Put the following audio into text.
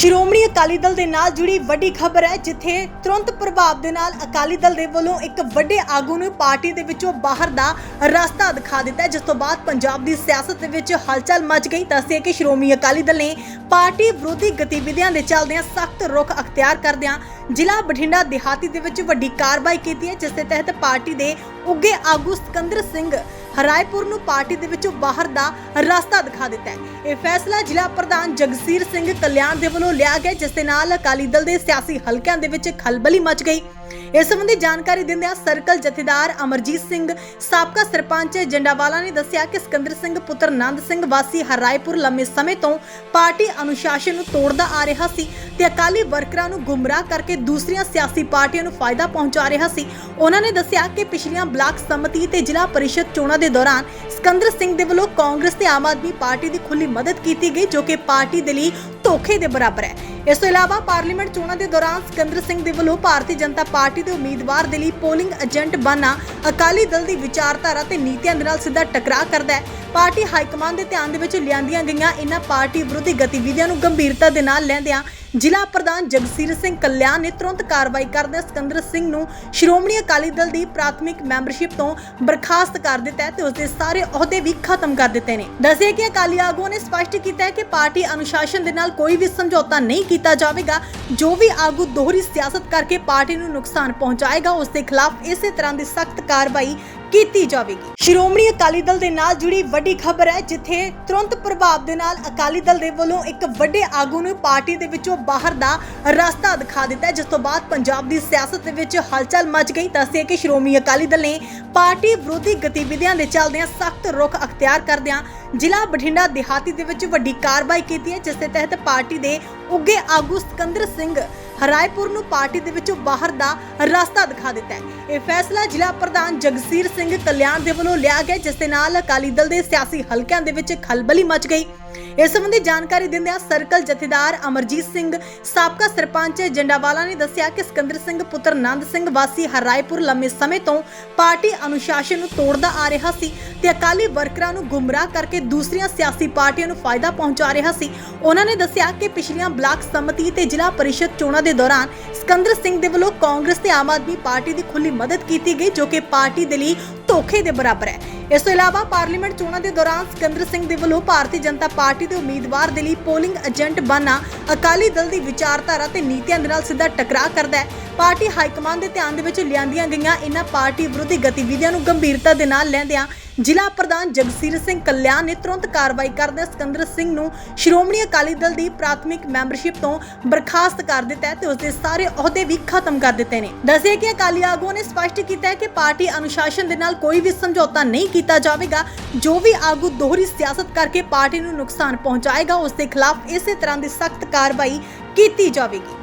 ਸ਼੍ਰੋਮਣੀ ਅਕਾਲੀ ਦਲ ਦੇ ਨਾਲ ਜੁੜੀ ਵੱਡੀ ਖਬਰ ਹੈ, ਜਿੱਥੇ ਤੁਰੰਤ ਪ੍ਰਭਾਵ ਦੇ ਨਾਲ ਅਕਾਲੀ ਦਲ ਦੇ ਵੱਲੋਂ ਇੱਕ ਵੱਡੇ ਆਗੂ ਨੂੰ ਪਾਰਟੀ ਦੇ ਵਿੱਚੋਂ ਬਾਹਰ ਦਾ ਰਸਤਾ ਦਿਖਾ ਦਿੱਤਾ ਜਿਸ ਤੋਂ ਬਾਅਦ ਪੰਜਾਬ ਦੀ ਸਿਆਸਤ ਦੇ ਵਿੱਚ ਹਲਚਲ ਮਚ ਗਈ। ਦੱਸਿਆ ਕਿ ਸ਼੍ਰੋਮਣੀ ਅਕਾਲੀ ਦਲ ਨੇ ਪਾਰਟੀ ਵਿਰੋਧੀ ਗਤੀਵਿਧੀਆਂ ਦੇ ਚੱਲਦਿਆਂ ਸਖਤ ਰੁਖ ਅਖਤਿਆਰ ਕਰਦਿਆਂ ਜ਼ਿਲ੍ਹਾ ਬਠਿੰਡਾ ਦਿਹਾਤੀ ਦੇ ਵਿੱਚ ਵੱਡੀ ਕਾਰਵਾਈ ਕੀਤੀ ਹੈ, ਜਿਸ ਦੇ ਤਹਿਤ ਪਾਰਟੀ ਦੇ ਉੱਗੇ ਆਗੂ ਸਿਕੰਦਰ ਸਿੰਘ ਹਰਾਇਪੁਰ ਨੂੰ ਪਾਰਟੀ ਦੇ ਵਿੱਚੋਂ ਬਾਹਰ ਦਾ ਰਸਤਾ ਦਿਖਾ ਦਿੱਤਾ ਹੈ। ਇਹ ਫੈਸਲਾ ਜ਼ਿਲ੍ਹਾ ਪ੍ਰਧਾਨ ਜਗਸੀਰ ਸਿੰਘ ਕਲਿਆਣ ਦੇ ਵੱਲੋਂ ਲਿਆ ਗਿਆ, ਜਿਸ ਦੇ ਨਾਲ ਅਕਾਲੀ ਦਲ ਦੇ ਸਿਆਸੀ ਹਲਕਿਆਂ ਦੇ ਵਿੱਚ ਖਲਬਲੀ ਮਚ ਗਈ। ਇਸ ਸੰਬੰਧੀ ਜਾਣਕਾਰੀ ਦਿੰਦਿਆਂ ਸਰਕਲ ਜਥੇਦਾਰ ਅਮਰਜੀਤ ਸਿੰਘ, ਸਾਬਕਾ ਸਰਪੰਚ ਜੰਡਾਵਾਲਾ ਨੇ ਦੱਸਿਆ ਕਿ ਸਿਕੰਦਰ ਸਿੰਘ, ਪੁੱਤਰ ਨੰਦ ਸਿੰਘ ਵਾਸੀ ਹਰਾਇਪੁਰ ਲੰਮੇ ਸਮੇਂ ਤੋਂ ਪਾਰਟੀ ਅਨੁਸ਼ਾਸਨ ਨੂੰ ਤੋੜਦਾ ਆ ਰਿਹਾ ਸੀ ਤੇ ਅਕਾਲੀ ਵਰਕਰਾਂ ਨੂੰ ਗੁੰਮਰਾਹ ਕਰਕੇ ਦੂਸਰੀਆਂ ਸਿਆਸੀ ਪਾਰਟੀਆਂ ਨੂੰ ਫਾਇਦਾ ਪਹੁੰਚਾ ਰਿਹਾ ਸੀ। ਉਹਨਾਂ ਨੇ ਦੱਸਿਆ ਕਿ ਪਿਛਲੀਆਂ ਬਲਾਕ ਸਮਿਤੀ ਤੇ ਜ਼ਿਲ੍ਹਾ ਪਰਿਸ਼ਦ ਚੋਣਾਂ ਦੇ ਦੌਰਾਨ ਸਿਕੰਦਰ ਸਿੰਘ ਦੇ ਵੱਲੋਂ ਕਾਂਗਰਸ ਤੇ ਆਮ ਆਦਮੀ ਪਾਰਟੀ ਦੀ ਖੁੱਲੀ ਮਦਦ ਕੀਤੀ ਗਈ, ਜੋ ਕਿ ਪਾਰਟੀ ਦੇ ਲਈ ਧੋਖੇ ਦੇ ਬਰਾਬਰ ਹੈ। ਇਸ ਤੋਂ ਇਲਾਵਾ ਪਾਰਲੀਮੈਂਟ ਚੋਣਾਂ ਦੇ ਦੌਰਾਨ ਸਿਕੰਦਰ ਸਿੰਘ ਦੇ ਵੱਲੋਂ ਭਾਰਤੀ ਜਨਤਾ ਪਾਰਟੀ ਦੇ ਉਮੀਦਵਾਰ ਦੇ ਲਈ ਪੋਲਿੰਗ ਏਜੰਟ ਬਣਨਾ ਅਕਾਲੀ ਦਲ ਦੀ ਵਿਚਾਰਧਾਰਾ ਤੇ ਨੀਤੀਆਂ ਦੇ ਨਾਲ ਸਿੱਧਾ ਟਕਰਾਅ ਕਰਦਾ ਹੈ। ਪਾਰਟੀ ਹਾਈਕਮਾਂਡ ਦੇ ਧਿਆਨ ਦੇ ਵਿੱਚ ਲਿਆਂਦੀਆਂ ਗਈਆਂ ਇਹਨਾਂ ਪਾਰਟੀ ਵਿਰੋਧੀ ਗਤੀਵਿਧੀਆਂ ਨੂੰ ਗੰਭੀਰਤਾ ਦੇ ਨਾਲ ਲੈਂਦਿਆਂ ਜ਼ਿਲ੍ਹਾ ਪ੍ਰਧਾਨ ਜਗਸੀਰ ਸਿੰਘ ਕਲਿਆਣ ਨੇ ਤੁਰੰਤ ਕਾਰਵਾਈ ਕਰਦੇ ਸਿਕੰਦਰ ਸਿੰਘ ਨੂੰ ਸ਼੍ਰੋਮਣੀ ਅਕਾਲੀ ਦਲ ਦੀ ਪ੍ਰਾਥਮਿਕ ਮੈਂਬਰਸ਼ਿਪ ਤੋਂ ਬਰਖਾਸਤ ਕਰ ਦਿੱਤਾ ਹੈ ਤੇ ਉਸ ਦੇ ਸਾਰੇ ਅਹੁਦੇ ਵੀ ਖਤਮ ਕਰ ਦਿੱਤੇ ਨੇ। ਦੱਸਿਆ ਕਿ ਅਕਾਲੀ ਆਗੂਆਂ ਨੇ ਸਪਸ਼ਟ ਕੀਤਾ ਹੈ ਕਿ ਪਾਰਟੀ ਅਨੁਸ਼ਾਸਨ ਦੇ ਨਾਲ ਕੋਈ ਵੀ ਸਮਝੌਤਾ ਨਹੀਂ ਕੀਤਾ ਜਾਵੇਗਾ। ਜੋ ਵੀ ਆਗੂ ਦੋਹਰੀ ਸਿਆਸਤ ਕਰਕੇ ਪਾਰਟੀ ਨੂੰ ਨੁਕਸਾਨ ਪਹੁੰਚਾਏਗਾ ਉਸ ਦੇ ਖਿਲਾਫ ਇਸੇ ਤਰ੍ਹਾਂ ਦੀ ਸਖਤ ਕਾਰਵਾਈ ਕੀਤੀ ਜਾਵੇਗੀ। ਸ਼੍ਰੋਮਣੀ ਅਕਾਲੀ ਦਲ ਦੇ ਨਾਲ ਜੁੜੀ ਵੱਡੀ ਖਬਰ ਹੈ, ਜਿੱਥੇ ਤੁਰੰਤ ਪ੍ਰਭਾਵ ਦੇ ਨਾਲ ਅਕਾਲੀ ਦਲ ਦੇ ਵੱਲੋਂ ਇੱਕ ਵੱਡੇ ਆਗੂ ਨੂੰ ਪਾਰਟੀ ਦੇ ਵਿੱਚੋਂ ਬਾਹਰ ਦਾ ਰਸਤਾ ਦਿਖਾ ਦਿੱਤਾ ਜਿਸ ਤੋਂ ਬਾਅਦ ਪੰਜਾਬ ਦੀ ਸਿਆਸਤ ਦੇ ਵਿੱਚ ਹਲਚਲ ਮਚ ਗਈ। ਦੱਸਿਆ ਕਿ ਸ਼੍ਰੋਮਣੀ ਅਕਾਲੀ ਦਲ ਨੇ ਪਾਰਟੀ ਵਿਰੋਧੀ ਗਤੀਵਿਧੀਆਂ ਦੇ ਚੱਲਦਿਆਂ ਸਖਤ ਰੁਖ ਅਖਤਿਆਰ ਕਰਦਿਆਂ ਜ਼ਿਲ੍ਹਾ ਬਠਿੰਡਾ ਦਿਹਾਤੀ ਦੇ ਵਿੱਚ ਵੱਡੀ ਕਾਰਵਾਈ ਕੀਤੀ ਹੈ, ਜਿਸ ਦੇ ਤਹਿਤ ਪਾਰਟੀ ਦੇ ਉੱਗੇ ਆਗੂ ਸਿਕੰਦਰ ਸਿੰਘ ਹਰਾਇਪੁਰ ਨੂੰ ਪਾਰਟੀ ਦੇ ਵਿੱਚੋਂ ਬਾਹਰ ਦਾ ਰਸਤਾ ਦਿਖਾ ਦਿੱਤਾ ਹੈ। ਇਹ ਫੈਸਲਾ ਜ਼ਿਲ੍ਹਾ ਪ੍ਰਧਾਨ ਜਗਸੀਰ ਸਿੰਘ ਕਲਿਆਣ ਦੇ ਵੱਲੋਂ ਲਿਆ ਗਿਆ, ਜਿਸ ਦੇ ਨਾਲ ਅਕਾਲੀ ਦਲ ਦੇ ਸਿਆਸੀ ਹਲਕਿਆਂ ਦੇ ਵਿੱਚ ਖਲਬਲੀ ਮਚ ਗਈ। ਇਸ ਸੰਬੰਧੀ ਜਾਣਕਾਰੀ ਦਿੰਦਿਆਂ ਸਰਕਲ ਜਥੇਦਾਰ ਅਮਰਜੀਤ ਸਿੰਘ, ਸਾਬਕਾ ਸਰਪੰਚ ਜੰਡਾਵਾਲਾ ਨੇ ਦੱਸਿਆ ਕਿ ਸਿਕੰਦਰ ਸਿੰਘ ਪੁੱਤਰ ਨੰਦ ਸਿੰਘ ਵਾਸੀ ਹਰਾਇਪੁਰ ਲੰਮੇ ਸਮੇਂ ਤੋਂ ਪਾਰਟੀ ਅਨੁਸ਼ਾਸਨ ਨੂੰ ਤੋੜਦਾ ਆ ਰਿਹਾ ਸੀ ਤੇ ਅਕਾਲੀ ਵਰਕਰਾਂ ਨੂੰ ਗੁੰਮਰਾਹ ਕਰਕੇ ਦੂਸਰੀਆਂ ਸਿਆਸੀ ਪਾਰਟੀਆਂ ਨੂੰ ਫਾਇਦਾ ਪਹੁੰਚਾ ਰਿਹਾ ਸੀ। ਉਹਨਾਂ ਨੇ ਦੱਸਿਆ ਕਿ ਪਿਛਲੀਆਂ ਬਲਾਕ ਸਮਿਤੀ ਤੇ ਜ਼ਿਲ੍ਹਾ ਪਰਿਸ਼ਦ ਚੋਣਾਂ ਦੇ ਦੌਰਾਨ ਸਿਕੰਦਰ ਸਿੰਘ ਦੇ ਵੱਲੋਂ ਕਾਂਗਰਸ ਤੇ ਆਮ ਆਦਮੀ ਪਾਰਟੀ ਦੀ ਖੁੱਲੀ ਮਦਦ ਕੀਤੀ ਗਈ, ਜੋ ਕਿ ਪਾਰਟੀ ਦੇ ਲਈ ਧੋਖੇ ਦੇ ਬਰਾਬਰ ਹੈ। ਇਸ ਤੋਂ ਇਲਾਵਾ ਪਾਰਲੀਮੈਂਟ ਚੋਣਾਂ ਦੇ ਦੌਰਾਨ ਸਿਕੰਦਰ ਸਿੰਘ ਦੇ ਵੱਲੋਂ ਭਾਰਤੀ ਜਨਤਾ ਪਾਰਟੀ ਦੇ ਉਮੀਦਵਾਰ ਦੇ ਲਈ ਪੋਲਿੰਗ ਏਜੰਟ ਬਣਨਾ ਅਕਾਲੀ ਦਲ ਦੀ ਵਿਚਾਰਧਾਰਾ ਤੇ ਨੀਤੀਆਂ ਦੇ ਨਾਲ ਸਿੱਧਾ ਟਕਰਾਅ ਕਰਦਾ ਹੈ। ਪਾਰਟੀ ਹਾਈਕਮਾਂਡ ਦੇ ਧਿਆਨ ਦੇ ਵਿੱਚ ਲਿਆਂਦੀਆਂ ਗਈਆਂ ਇਹਨਾਂ ਪਾਰਟੀ ਵਿਰੋਧੀ ਗਤੀਵਿਧੀਆਂ ਨੂੰ ਗੰਭੀਰਤਾ ਦੇ ਨਾਲ ਲੈਂਦਿਆਂ ਜ਼ਿਲ੍ਹਾ ਪ੍ਰਧਾਨ ਜਗਸੀਰ ਸਿੰਘ ਕਲਿਆਣ ਨੇ ਤੁਰੰਤ ਕਾਰਵਾਈ ਕਰਦੇ ਸਿਕੰਦਰ ਸਿੰਘ ਨੂੰ ਸ਼੍ਰੋਮਣੀ ਅਕਾਲੀ ਦਲ ਦੀ ਪ੍ਰਾਥਮਿਕ ਮੈਂਬਰਸ਼ਿਪ ਤੋਂ ਬਰਖਾਸਤ ਕਰ ਦਿੱਤਾ ਹੈ ਤੇ ਉਸ ਦੇ ਸਾਰੇ ਅਹੁਦੇ ਵੀ ਖਤਮ ਕਰ ਦਿੱਤੇ ਨੇ। ਦੱਸਿਆ ਕਿ ਅਕਾਲੀ ਆਗੂਆਂ ਨੇ ਸਪਸ਼ਟ ਕੀਤਾ ਹੈ ਕਿ ਪਾਰਟੀ ਅਨੁਸ਼ਾਸਨ ਦੇ ਨਾਲ ਕੋਈ ਵੀ ਸਮਝੌਤਾ ਨਹੀਂ ਕੀਤਾ ਜਾਵੇਗਾ, ਜੋ ਵੀ ਆਗੂ ਦੋਹਰੀ ਸਿਆਸਤ ਕਰਕੇ ਪਾਰਟੀ ਨੂੰ ਨੁਕਸਾਨ ਪਹੁੰਚਾਏਗਾ, ਉਸ ਦੇ ਖਿਲਾਫ ਇਸੇ ਤਰ੍ਹਾਂ ਦੀ ਸਖਤ ਕਾਰਵਾਈ ਕੀਤੀ ਜਾਵੇਗੀ।